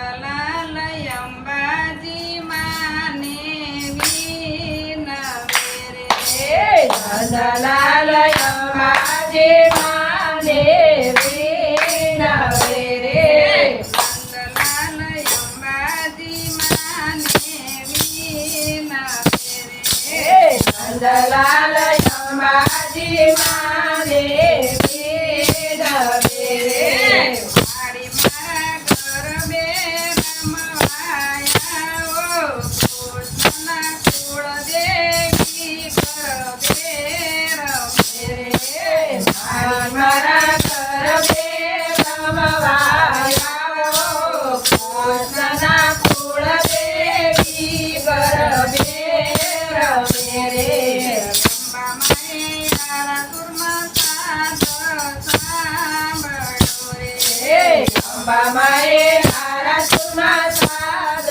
કલાલય અંબાજી માને વિનવે રે કલાલય અંબાજી માને વિનવે રે કલાલય અંબાજી માને વિનવે રે કલાલય અંબાજી માને બાબા રે આરા તુમા સાદ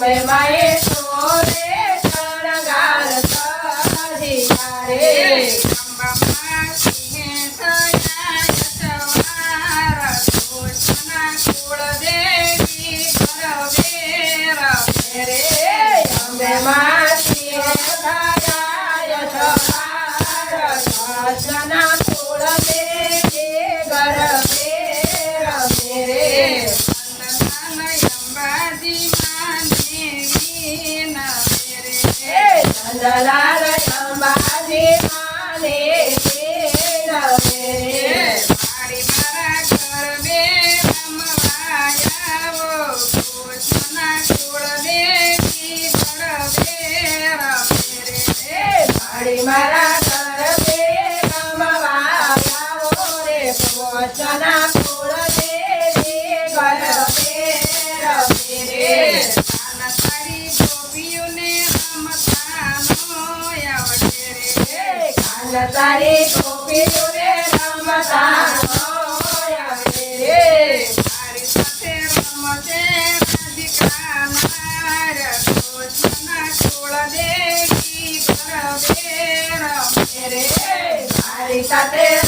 મેમાએ સોરે શણગાર કરી તારે. અંબામાં સિંહે થયા યશવાર કૃષ્ણ કુળદેવી કરવેર ફેરે અંબેમાં સિંહે થયા યશવાર la તારે કોપી જોડે રમતા આવે તારી સાથે રમતે રાધિકા મારા. સોચના છોડ દેવી કરવે રમે રે. તારી સાથે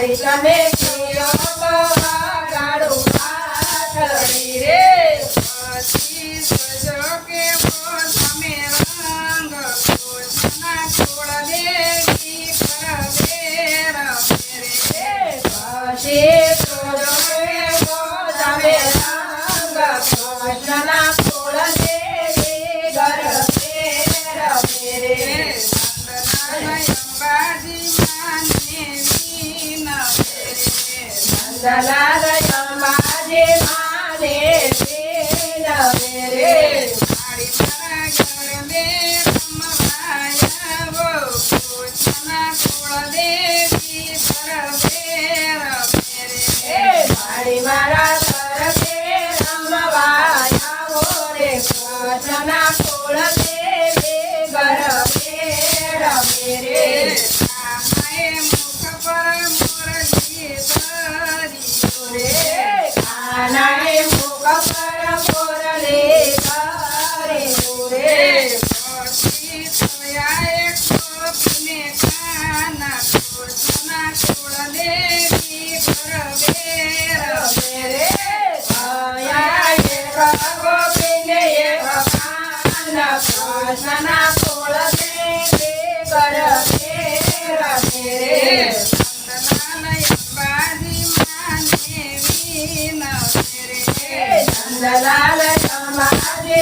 તમે રે. પછી સજો దళాల